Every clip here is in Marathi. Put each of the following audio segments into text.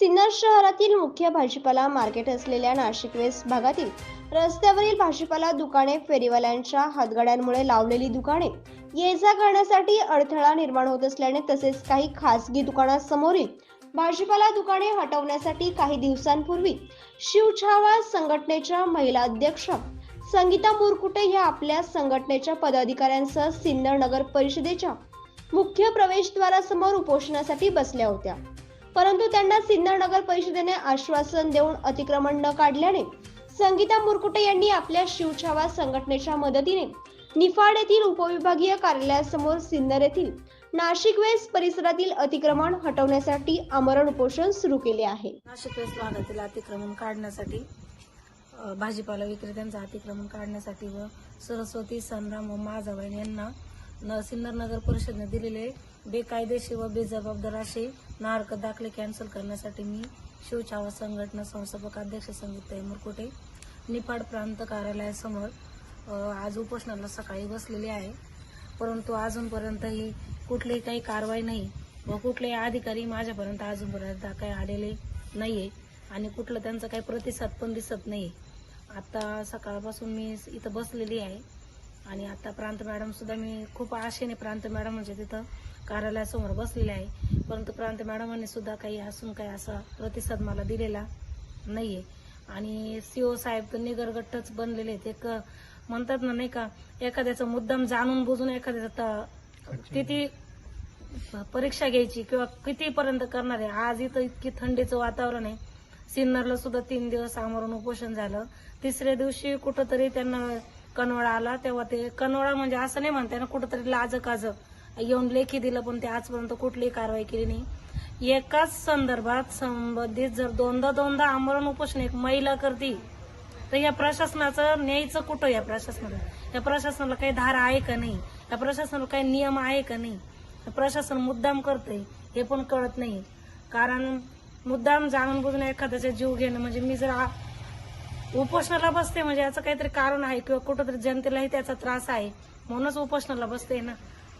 सिन्नर शहरातील मुख्य भाजीपाला मार्केट असलेल्या नाशिक वेस्ट भागातील रस्त्यावरील भाजीपाला दुकाने फेरीवाल्यांच्या हातगाड्यांमुळे लावलेली दुकाने. ये जा करण्यासाठी अडथळा निर्माण होत असल्याने तसेच काही खासगी दुकानासमोरील भाजीपाला दुकाने हटवण्यासाठी काही दिवसांपूर्वी शिवछावा संघटनेच्या महिला अध्यक्ष संगीता मुरकुटे या आपल्या संघटनेच्या पदाधिकाऱ्यांसह सिन्नर नगर परिषदेच्या मुख्य प्रवेशद्वारासमोर उपोषणासाठी बसल्या होत्या. परंतु त्यांना सिन्नर नगर परिषदेने आश्वासन देऊन अतिक्रमण न काढल्याने संगीता मुरकुटे यांनी आपल्या शिवछावा संघटनेच्या मदतीने निफाड येथील उपविभागीय कार्यालयासमोर सिन्नर येथील नाशिक वेस्ट परिसरातील अतिक्रमण हटवण्यासाठी आमरण उपोषण सुरू केले आहे. नाशिक वेस्ट भागातील अतिक्रमण काढण्यासाठी भाजीपाला विक्रेत्यांचं अतिक्रमण काढण्यासाठी व सरस्वती संग्राम व महाजवाईन यांना न सिन्नर नगर परिषदने दिलेले बेकायदेशीर व बेजबाबदार असे नार्क दाखले कॅन्सल करण्यासाठी मी शिवछावा संघटना संस्थापक अध्यक्ष संगीत मुरकुटे निफाड प्रांत कार्यालयासमोर आज उपोषणाला सकाळी बसलेले आहे. परंतु अजूनपर्यंतही कुठलीही काही कारवाई नाही व कुठलेही अधिकारी माझ्यापर्यंत अजूनपर्यंत काही आलेले नाहीये आणि कुठलं त्यांचा काही प्रतिसाद पण दिसत नाही आता सकाळपासून मी इथं बसलेली आहे. आणि आता प्रांत मॅडम सुद्धा मी खूप आशेने प्रांत मॅडम म्हणजे तिथं कार्यालयासमोर बसलेले आहे. परंतु प्रांत मॅडमांनी सुद्धा काही असून काही असा प्रतिसाद मला दिलेला नाहीये. आणि सीओ साहेब तर निगरगट्टच बनलेले आहेत. एक म्हणतात ना नाही का एखाद्याचा मुद्दाम जाणून बुजून एखाद्याचा त- किती परीक्षा घ्यायची किंवा कितीपर्यंत करणार आहे. आज इथं इतकी थंडीचं वातावरण आहे. सिन्नरला सुद्धा तीन दिवस आमरण उपोषण झालं. तिसऱ्या दिवशी कुठंतरी त्यांना कनवळा आला तेव्हा ते कनवळा म्हणजे असं नाही म्हणता ना कुठंतरी लाज काज येऊन लेखी दिलं पण ते आजपर्यंत कुठलीही कारवाई केली नाही. एकाच संदर्भात संबंधित जर दोनदा दोनदा आमरण उपोषण एक महिला करते तर या प्रशासनाचं न्यायचं कुठं या प्रशासनाला? या प्रशासनाला काही धारा आहे का नाही? या प्रशासनाला काही नियम आहे का नाही? प्रशासन मुद्दाम करतंय हे पण कळत नाही. कारण मुद्दाम जाणून बुजून एखाद्याचा जीव घेणं म्हणजे मी जर उपोषणाला बसते म्हणजे याचं काहीतरी कारण आहे किंवा कुठंतरी जनतेलाही त्याचा त्रास आहे. म्हणूनच उपोषणाला बसते ना.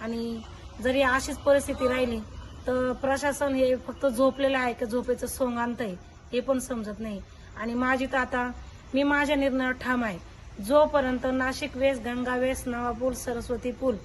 आणि जरी अशीच परिस्थिती राहिली तर प्रशासन हे फक्त झोपलेलं आहे का झोपेचं सोंग आणतंय हे पण समजत नाही. आणि माझी तर आता मी माझ्या निर्णयावर ठाम आहे. जोपर्यंत नाशिक वेस गंगा वेस नवा पूल सरस्वती पूल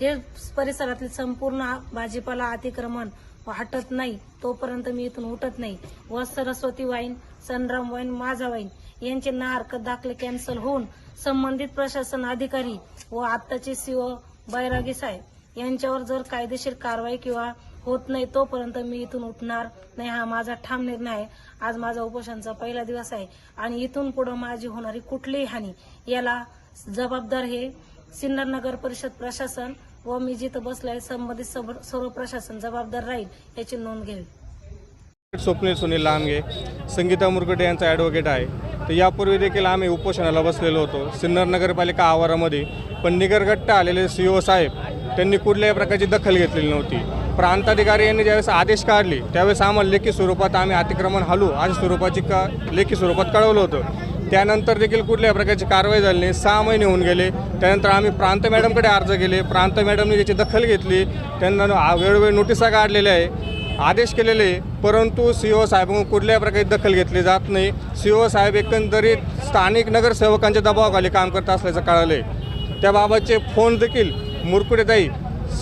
हे परिसरातील संपूर्ण भाजीपाला अतिक्रमण हटत नाही. तोपर्यंत मी इथून उठत नाही. व सरस्वती वाईन सनराम वाईन माझा वाईन यांचे ना हरकत दाखले कॅन्सल होऊन संबंधित प्रशासन अधिकारी व आत्ताचे सीओ बैरागी साहेब यांच्यावर जर कायदेशीर कारवाई किंवा होत नाही तोपर्यंत मी इथून उठणार नाही. हा माझा ठाम निर्णय आहे. आज माझा उपोषणचा पहिला दिवस आहे आणि इथून पुढे माझी होणारी कुठलीही हानी याला जबाबदार हे सिन्नर नगर परिषद प्रशासन व मी जिथं बसलाय संबंधित सर्व सर्व प्रशासन जबाबदार राहील याची नोंद घ्यावी स्वप्नील सुनील लांबगे संगीता मुरकटे यांचा ॲडव्होकेट आहे. तर यापूर्वी देखील आम्ही उपोषणाला बसलेलो होतो. सिन्नर नगरपालिका आवारामध्ये पण निगरगट्ट आलेले सी ओ साहेब त्यांनी कुठल्याही प्रकारची दखल घेतलेली नव्हती. प्रांताधिकारी यांनी ज्यावेळेस आदेश काढले त्यावेळेस आम्हाला लेखी स्वरूपात आम्ही अतिक्रमण हलू अशा स्वरूपाची का लेखी स्वरूपात कळवलं होतं. त्यानंतर देखील कुठल्याही प्रकारची कारवाई झाली नाही. सहा महिने होऊन गेले. त्यानंतर आम्ही प्रांत मॅडमकडे अर्ज केले. प्रांत मॅडमने त्याची दखल घेतली. त्यांना वेळोवेळी नोटिसा काढलेल्या आहे. आदेश केलेले परंतु सी ओ साहेब कुठल्याही प्रकारे दखल घेतली जात नाही. सी ओ साहेब एकंदरीत स्थानिक नगरसेवकांच्या दबावाखाली काम करत असल्याचं कळालं आहे त्याबाबतचे फोन देखील मुरकुडेताई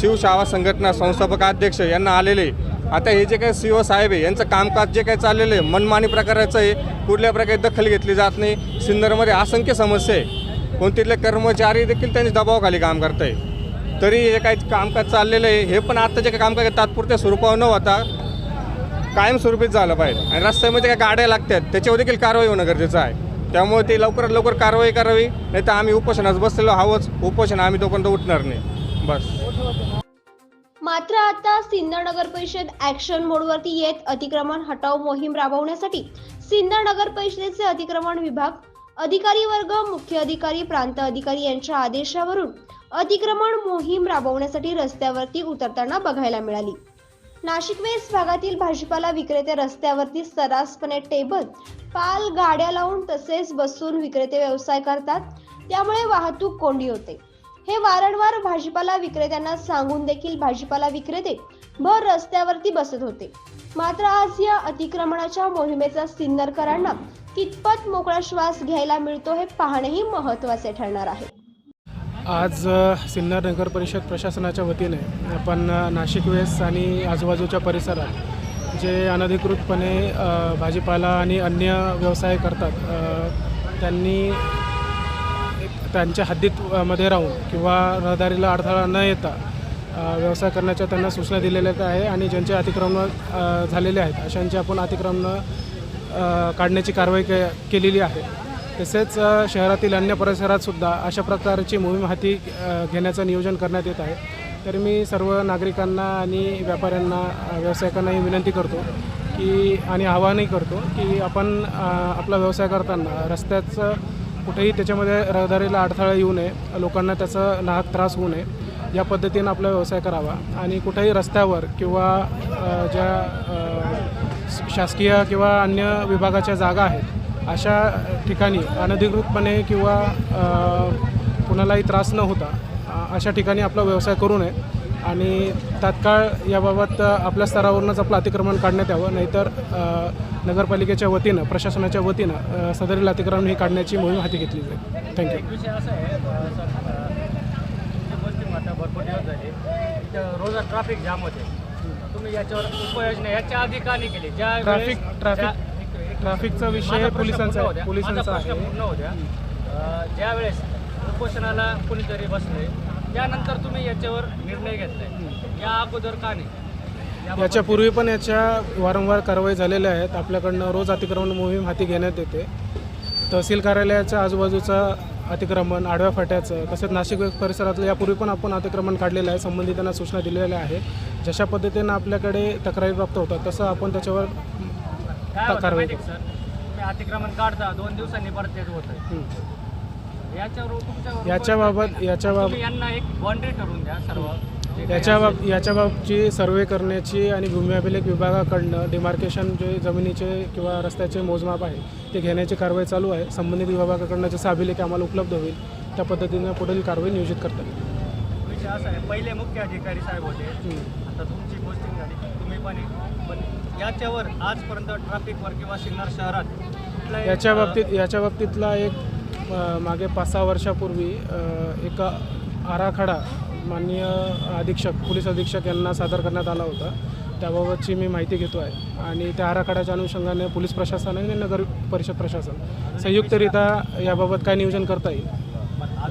शिवशावा संघटना संस्थापक अध्यक्ष यांना आलेले आता हे जे काही सी ओ साहेब आहे यांचं कामकाज जे काही चाललेलं आहे मनमानी प्रकाराचं आहे कुठल्या प्रकारे दखल घेतली जात नाही. सिन्नरमध्ये असंख्य समस्या आहे. कोणतीतले तिथले कर्मचारी देखील त्यांच्या दबावाखाली काम करत आहे तरी हे काही कामकाज चाललेलं आहे. हे पण आता जे काही कामकाज तात्पुरत्या स्वरूपावर न होता कायमस्वरूपीच झालं पाहिजे. आणि रस्त्यामध्ये काय गाड्या लागतात त्याच्यावर देखील कारवाई होणं गरजेचं आहे. त्यामुळे ते लवकरात लवकर कारवाई करावी नाही तर आम्ही उपोषणास बसलेलो हवंच उपोषण आम्ही तोपर्यंत उठणार नाही. बस. मात्र आता सिन्नर नगर परिषद ऍक्शन मोडवरती येत अतिक्रमण हटाव मोहीम राबवण्यासाठी सिन्नर नगर परिषदेचे अतिक्रमण विभाग अधिकारी वर्ग मुख्य अधिकारी प्रांत अधिकारी यांच्या आदेशावरून अतिक्रमण मोहीम राबवण्यासाठी रस्त्यावरती उतरताना बघायला मिळाली. नाशिक वेस्ट भागातील भाजीपाला विक्रेते रस्त्यावरती सर्रासपणे टेबल पाल गाड्या लावून तसेच बसून विक्रेते व्यवसाय करतात. त्यामुळे वाहतूक कोंडी होते. हे वारंवार भाजीपाला विक्रेत्यांना सांगून देखील भाजीपाला विक्रेते भर रस्त्यावरती बसत होते. मात्र आज या अतिक्रमणाच्या मोहिमेचा सिन्नरकरांना कितपत मोकळा श्वास घ्यायला मिळतो हे पाहणेही महत्त्वाचे ठरणार आहे. आज सिन्नर नगर परिषद प्रशासनाच्या वतीने आपण नाशिक वेस्ट आणि आजूबाजूच्या परिसरात जे अनधिकृतपणे भाजीपाला आणि अन्य व्यवसाय करतात त्यांनी त्यांच्या हद्दीत मध्ये राहून किंवा रहदारीला अडथळा न येता व्यवसाय करण्याच्या त्यांना सूचना दिलेल्या आहे आणि ज्यांचे अतिक्रमण झालेले आहेत अशांची आपण अतिक्रमणं काढण्याची कारवाई के केलेली आहे. तसेच शहरातील अन्य परिसरात सुद्धा अशा प्रकारची मोहीम हाती घेण्याचं नियोजन करण्यात येत आहे. तर मी सर्व नागरिकांना आणि व्यापाऱ्यांना व्यावसायिकांनाही विनंती करतो की आणि आवाहनही करतो की आपण आपला व्यवसाय करताना रस्त्याचं कुठेही त्याच्यामध्ये रहदारीला अडथळा येऊ नये लोकांना त्याचा नाहक त्रास होऊ नये या पद्धतीनं आपला व्यवसाय करावा. आणि कुठेही रस्त्यावर किंवा ज्या शासकीय किंवा अन्य विभागाच्या जागा आहेत अशा ठिकाणी अनधिकृतपणे किंवा कुणालाही त्रास न होता अशा ठिकाणी आपला व्यवसाय करू नये. आणि तात्काळ याबाबत आपल्या स्तरावरूनच आपलं अतिक्रमण काढण्यात यावं. नाहीतर नगरपालिकेच्या वतीनं प्रशासनाच्या वतीनं सदरील अतिक्रमण ही काढण्याची मोहीम हाती घेतली जाईल. थँक्यू भरपूर दिवस झाले. रोज ट्रॅफिक जाम होते. तुम्ही याच्यावर उपाययोजना याच्या आधी का नाही केली? ज्या ट्रॅफिक- ट्रॅफिक- ट्रॅफिकचा विषय पोलिसांचा. पोलिसांचा आहे. पूर्ण होऊ द्या. अ, ज्या वेळेस उपोषणाला कोणीतरी बसले त्यानंतर तुम्ही याच्यावर निर्णय घेतलाय. या अगोदर का नाही? याच्यापूर्वी पण याच्या वारंवार कारवाई झालेल्या आहेत. आपल्याकडनं रोज अतिक्रमण मोहीम हाती घेण्यात येते. तहसील कार्यालयाच्या आजूबाजूचा अतिक्रमण आडव्या फाट्याचं तसेच नाशिक परिसरातलं यापूर्वी पण आपण अतिक्रमण काढलेलं आहे. संबंधितांना सूचना दिलेल्या आहे जशा पद्धतीनं आपल्याकडे तक्रारी प्राप्त होतात तसं आपण त्याच्यावर कारवाई अतिक्रमण काढता दोन दिवसांनी परत होतं याच्याबाबत याच्याबाबत यांना एक बाउंड्री ठरवून द्या सर्व. जे काही याच्या बाब. याच्या बाबतची सर्वे करण्याची आणि भूमी अभिलेख विभागाकडनं डिमार्केशन जे जमिनीचे किंवा रस्त्याचे मोजमाप आहे ते घेण्याची कारवाई चालू आहे. संबंधित विभागाकडनं जसं अभिलेख आम्हाला उपलब्ध होईल त्या पद्धतीनं पुढील कारवाई नियोजित करतात. विषय असा आहे पहिले मुख्य अधिकारी साहेब होते. आता तुमची पोस्टिंग झाली. तुम्ही पण याच्यावर आजपर्यंत ट्रॅफिकवर किंवा सिन्नर शहरात याच्या बाबतीत याच्या बाबतीतला एक मागे पाच सहा वर्षापूर्वी एक आराखडा माननीय अधीक्षक पोलीस अधीक्षक यांना सादर करण्यात आला होता त्याबाबतची मी माहिती घेतो आहे आणि त्या आराखड्याच्या अनुषंगाने पोलीस प्रशासन आणि नगर परिषद प्रशासन संयुक्तरित्या याबाबत काय नियोजन करता येईल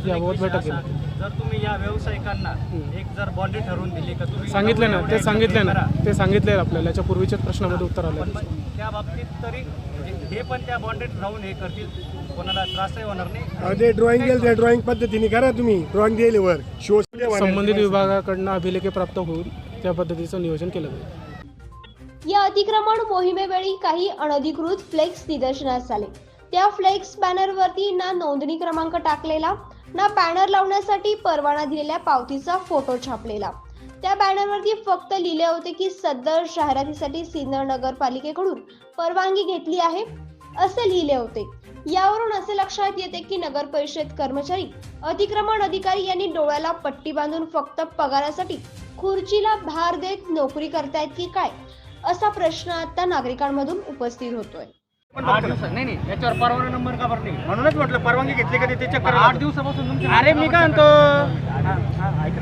याबाबत बैठक केली. जर तुम्ही या व्यावसायिकांना. एक जर ठरवून दिली का तुम्ही सांगितलं ना ते सांगितलं ना. ते सांगितले आपल्याला याच्या पूर्वीच्याच प्रश्नामध्ये उत्तर आलं त्या बाबतीत तरी म्हणजे हे पण त्या बाउंड्रीत राहून हे करतील कोणाला त्रासही होणार नाही. ते ड्रॉइंग दिलं त्या ड्रॉइंग पद्धतीने करा तुम्ही. ड्रॉइंग दिल्यावर शो संबंधित विभागाकडनं अभिलेखे प्राप्त होईल त्या पद्धतीचं नियोजन केलं जाईल. या अतिक्रमण मोहिमेवेळी काही अनधिकृत फ्लेक्स निदर्शनास आले. त्या फ्लेक्स बॅनरवरती ना नोंदणी क्रमांक टाकलेला ना बॅनर लावण्यासाठी परवाना दिलेल्या पावतीचा फोटो छापलेला. त्या बॅनरवरती फक्त लिहिले होते की सदर जाहिरातीसाठी सिन्नर नगरपालिकेकडून परवानगी घेतली आहे. असे लिहिले होते. यावरून असे लक्षात येते की नगर परिषद कर्मचारी अतिक्रमण अधिकारी यांनी डोळ्याला पट्टी बांधून फक्त पगारासाठी खुर्चीला भार देत नोकरी करतायत की काय? असा प्रश्न आता नागरिकांमधून उपस्थित होतोय. आठ दिवसात. नाही नाही. याच्यावर परवाना नंबर का बरं नाही म्हणूनच म्हटलं परवानगी घेतली का ते चेक आठ दिवसापासून तुमचे अरे मी काय म्हणतो?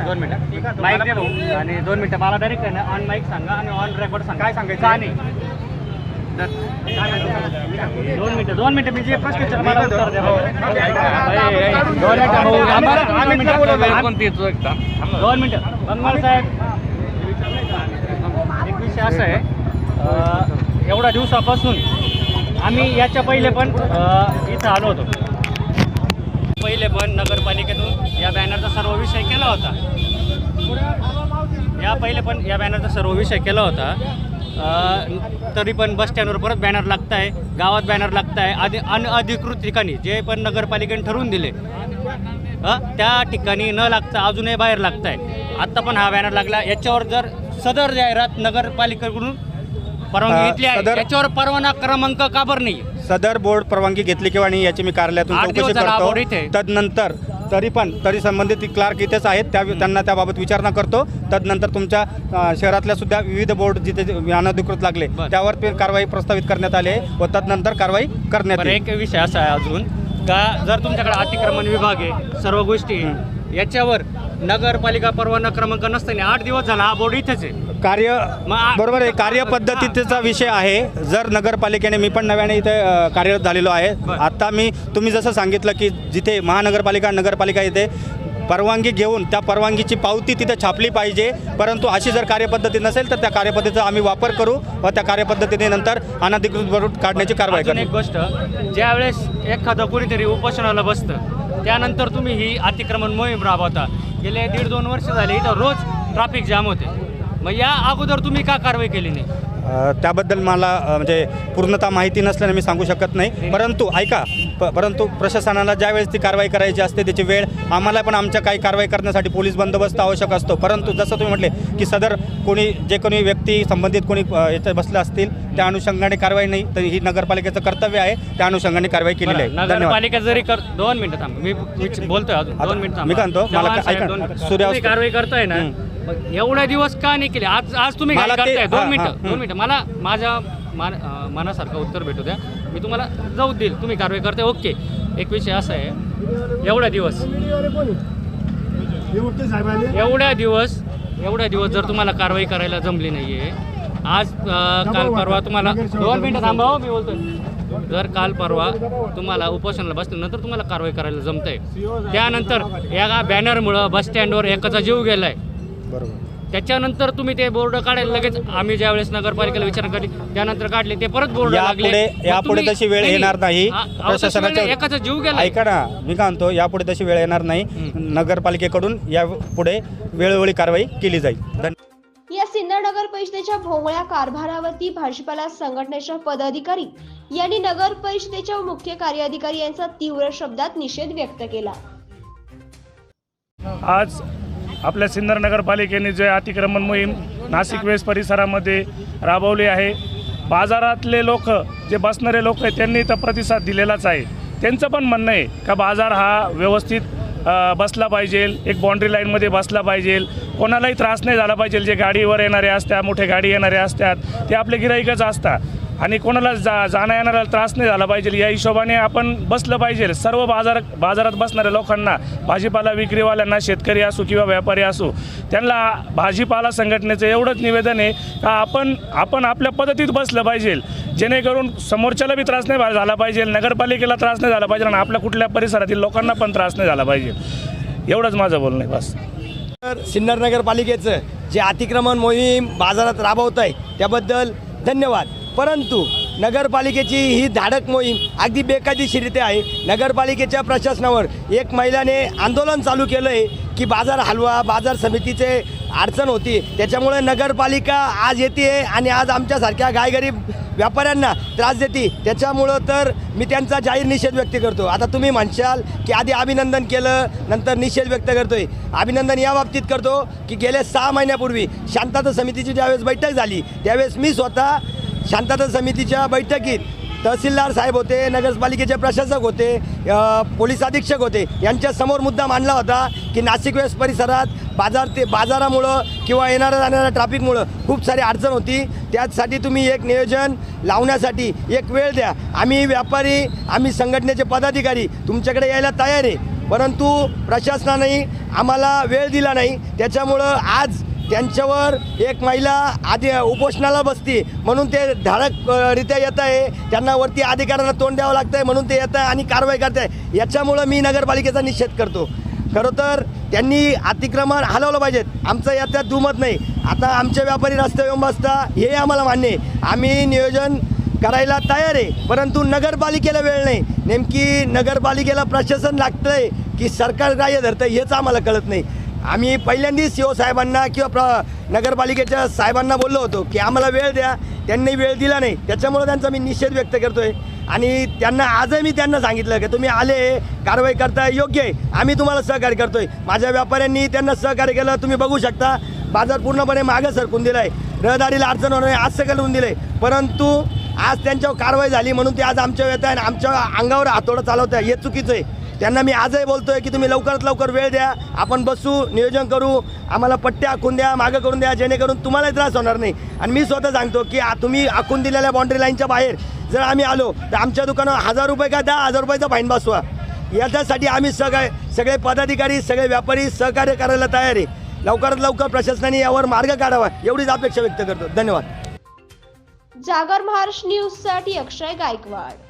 दोन मिनिटं. माईक दे भाऊ आणि दोन मिनिटं. मला डायरेक्ट आहे ना ऑन माईक सांगा आणि ऑन रेकॉर्ड सांगा. काय सांगायचं का नाही तर काय म्हणतो? दोन मिनिटं दोन मिनिटं मी जे प्रश्न विचारला मला उत्तर द्या. दोन मिनिटं भाऊ, थांबा. दोन मिनिटं. बंगाल साहेब एक विषय असा आहे एवढ्या दिवसापासून आम्ही याच्या पहिले पण इथं आलो होतो पहिले पण नगरपालिकेतून या बॅनरचा सर्व विषय केला होता या पहिले पण या बॅनरचा सर्व विषय केला होता तरी पण बस स्टँडवर परत बॅनर लागत आहे गावात बॅनर लागत आहे आधी अनधिकृत ठिकाणी जे पण नगरपालिकेने ठरवून दिले त्या ठिकाणी न लागता अजूनही बाहेर लागत आहे आत्ता पण हा बॅनर लागला. याच्यावर जर सदर जाहिरात नगरपालिकेकडून परवानगी घेतली आहे सदर- याच्यावर परवाना क्रमांक का बरं नाही सदर बोर्ड परवानगी घेतली किंवा नाही याची मी कार्यालयातून आठ चौकशी दिवस झाला हा बोर्ड करतो इथे. तदनंतर तरी पण तरी संबंधित क्लार्क इथेच आहेत त्या त्यांना त्याबाबत विचारणा करतो. तदनंतर तुमच्या शहरातल्या सुद्धा विविध बोर्ड जिथे अनधिकृत लागले. त्यावर ते कारवाई प्रस्तावित करण्यात आली आहे व तदनंतर कारवाई करण्यात एक विषय असा आहे अजून का जर तुमच्याकडे अतिक्रमण विभाग आहे सर्व गोष्टी याच्यावर नगरपालिका परवाना क्रमांक नसताना आठ दिवस झाला हा बोर्ड इथेच आहे. कार्य बरोबर आहे कार्यपद्धतीचा विषय आहे. जर नगरपालिकेने मी पण नव्याने इथे कार्यरत झालेलो आहे. बरं. आता मी तुम्ही जसं सांगितलं की जिथे महानगरपालिका नगरपालिका येते परवानगी घेऊन त्या परवानगीची पावती तिथे छापली पाहिजे. परंतु अशी जर कार्यपद्धती नसेल तर त्या कार्यपद्धतीचा आम्ही वापर करू व त्या कार्यपद्धतीने नंतर अनधिकृत बोर्ड काढण्याची कारवाई करू. एक गोष्ट ज्यावेळेस एखादं कोणीतरी उपोषणाला बसतं त्यानंतर तुम्ही ही अतिक्रमण मोहीम राबवता. गेले दीड दोन वर्ष झाले इथं रोज ट्रॅफिक जाम होते. मग या अगोदर तुम्ही का कारवाई केली नाही? अ, त्याबद्दल मला अ, म्हणजे पूर्णतः माहिती नसल्याने मी सांगू शकत नाही. परंतु ऐका प परंतु प्रशासनाला ज्यावेळेस ती कारवाई करायची असते त्याची वेळ आम्हाला पण आमच्या काही कारवाई करण्यासाठी पोलीस बंदोबस्त आवश्यक असतो. परंतु जसं तुम्ही म्हटले की सदर कोणी जे कोणी व्यक्ती संबंधित कोणी अ, याच्यात बसले असतील त्या अनुषंगाने कारवाई नाही तर ही नगरपालिकेचं कर्तव्य आहे त्या अनुषंगाने कारवाई केलेली आहे बरं, धन्यवाद. नगरपालिका जरी कर दोन मिनिटं थांब मी बोलतोय अजून आता दोन मिनिटं मी काय म्हणतो, मला चव्हाण का- साहेब, ऐका दोन ना, मिनिटं. सूर्यास्त- तुम्ही कारवाई करताय ना मग एवढ्या दिवस का नाही केले? आज आज तुम्ही काय मला ते- करताय. दोन हां, मिनिटं हां, दोन. मिनिटं. मला माझ्या मान अं, मनासारखं उत्तर भेटू द्या. मी तुम्हाला जाऊ देईल. तुम्ही कारवाई करताय. ओके. एक विषय असा आहे. एवढ्या दिवस एवढ्या दिवस एवढ्या दिवस जर तुम्हाला कारवाई करायला जमली नाहीये आज अं, काल परवा तुम्हाला दोन मिनिटं थांबा हो, मी बोलतोय. जर काल परवा तुम्हाला उपोषणाला बसल्यानंतर तुम्हाला कारवाई करायला जमतंय. त्यानंतर या बॅनरमुळं बस स्टँडवर एकाचा जीव गेलाय. बरोबर. त्याच्यानंतर तुम्ही ते बोर्ड काढायला लगेच आम्ही ज्यावेळेस नगरपालिकेला विचारणा केली त्यानंतर काढले ते परत बोर्ड लागले. यापुढे तशी वेळ येणार नाही नाही, एकाचा जीव गेला. ऐका ना मी काय म्हणतो यापुढे तशी वेळ येणार नाही. नगरपालिकेकडून या पुढे वेळोवेळी कारवाई केली जाईल. धन्यवाद या सिन्नर नगर परिषदेच्या भोंगळ्या कारभारावरती भाजपाला संघटनेच्या पदाधिकारी यांनी नगर परिषदेच्या मुख्य कार्यअधिकारी यांचा तीव्र शब्दात निषेध व्यक्त केला. आज आपल्या सिन्नर नगरपालिकेने जे अतिक्रमण मोहीम नाशिक वेस परिसरामध्ये राबवली आहे. बाजारातले लोक जे बसणारे लोक आहेत त्यांनी तर प्रतिसाद दिलेलाच आहे. त्यांचं पण म्हणणं आहे का बाजार हा व्यवस्थित बसला पाहिजे एक बाँड्री लाईनमध्ये बसला पाहिजे. कोणालाही त्रास नाही झाला पाहिजे जे गाडीवर येणारे असतात मोठे गाडी येणारे असतात ते आपले गिराईकच असतात. आणि कोणाला जा जाण्या येणारा त्रास नाही झाला पाहिजे. या हिशोबाने आपण बसलं पाहिजे. सर्व बाजार बाजारात बसणाऱ्या लोकांना भाजीपाला विक्रीवाल्यांना शेतकरी असो किंवा व्यापारी असो त्यांना भाजीपाला संघटनेचं एवढंच निवेदन आहे का आपण आपण आपल्या पद्धतीत बसलं पाहिजे. जेणेकरून समोरच्याला बी त्रास नाही झाला पाहिजे नगरपालिकेला त्रास नाही झाला पाहिजे आणि आपल्या कुठल्या परिसरातील लोकांना पण त्रास नाही झाला पाहिजे. एवढंच माझं बोलणं आहे बस. तर सिन्नर नगरपालिकेचं जे अतिक्रमण मोहीम बाजारात राबवत आहे त्याबद्दल धन्यवाद. परंतु नगरपालिकेची ही धाडक मोहीम अगदी बेकायदेशीरित्या आहे. नगरपालिकेच्या प्रशासनावर एक महिलाने आंदोलन चालू केलं आहे की बाजार हलवा बाजार समितीचे अडचण होती. त्याच्यामुळे नगरपालिका आज येते आणि आज आमच्यासारख्या गायगरीब व्यापाऱ्यांना त्रास देते. त्याच्यामुळं तर मी त्यांचा जाहीर निषेध व्यक्त करतो. आता तुम्ही म्हणशाल की आधी अभिनंदन केलं नंतर निषेध व्यक्त करतोय. अभिनंदन या बाबतीत करतो की गेल्या सहा महिन्यापूर्वी शांतता समितीची ज्यावेळेस बैठक झाली त्यावेळेस मी स्वतः शांतता समितीच्या बैठकीत तहसीलदार साहेब होते नगरपालिकेचे प्रशासक होते पोलीस अधीक्षक होते यांच्यासमोर मुद्दा मांडला होता की नाशिक वेस्ट परिसरात बाजार ते बाजारामुळं किंवा येणाऱ्या जाणाऱ्या ट्रॅफिकमुळं खूप सारी अडचण होती. त्याचसाठी तुम्ही एक नियोजन लावण्यासाठी एक वेळ द्या. आम्ही व्यापारी आम्ही संघटनेचे पदाधिकारी तुमच्याकडे यायला तयार आहे. परंतु प्रशासनाने आम्हाला वेळ दिला नाही. त्याच्यामुळं आज त्यांच्यावर एक महिला आधी उपोषणाला बसते म्हणून ते धाडकरित्या येत आहे. त्यांना वरती अधिकाऱ्यांना तोंड द्यावं लागतं आहे म्हणून ते येत आहे आणि कारवाई करत आहे याच्यामुळं मी नगरपालिकेचा निषेध करतो. खरं तर त्यांनी अतिक्रमण हलवलं पाहिजेत. आमचं याच्यात दुमत नाही. आता आमचे व्यापारी रस्ते येऊन बसता हे आम्हाला मान्य आहे. आम्ही नियोजन करायला तयार आहे परंतु नगरपालिकेला वेळ नाही. नेमकी नगरपालिकेला प्रशासन लागतं आहे की सरकार ग्राह्य धरतं हेच आम्हाला कळत नाही. आम्ही पहिल्यांदाच सी ओ साहेबांना किंवा प्र नगरपालिकेच्या साहेबांना बोललो होतो की आम्हाला वेळ द्या. त्यांनी वेळ दिला नाही. त्याच्यामुळे त्यांचा मी निषेध व्यक्त करतो आहे आणि त्यांना आजही मी त्यांना सांगितलं की तुम्ही आले कारवाई करताय योग्य आहे. आम्ही तुम्हाला सहकार्य करतोय. माझ्या व्यापाऱ्यांनी त्यांना सहकार्य केलं तुम्ही बघू शकता. बाजार पूर्णपणे मागं सरकून दिला आहे रहदारीला अडचण होणार आज सगळं होऊन दिलं आहे परंतु आज त्यांच्यावर कारवाई झाली म्हणून ते आज आमच्यावर येत आहे आणि आमच्या अंगावर हातोडं चालवत आहे हे चुकीचं आहे. त्यांना मी आजही बोलतो आहे की तुम्ही लवकरात लवकर वेळ द्या. आपण बसू नियोजन करू. आम्हाला पट्ट्या आखून द्या मागं करून द्या जेणेकरून तुम्हालाही त्रास होणार नाही. आणि मी स्वतः सांगतो की तुम्ही आखून दिलेल्या बाउंड्री लाईनच्या बाहेर जर आम्ही आलो तर आमच्या दुकानावर हजार रुपये का दहा हजार रुपयाचा फाईन बसवा. याच्यासाठी आम्ही सगळे सगळे पदाधिकारी सगळे व्यापारी सहकार्य करायला तयार आहे. लवकरात लवकर प्रशासनाने यावर मार्ग काढावा एवढीच अपेक्षा व्यक्त करतो. धन्यवाद. जागर महाराष्ट्र न्यूजसाठी अक्षय गायकवाड.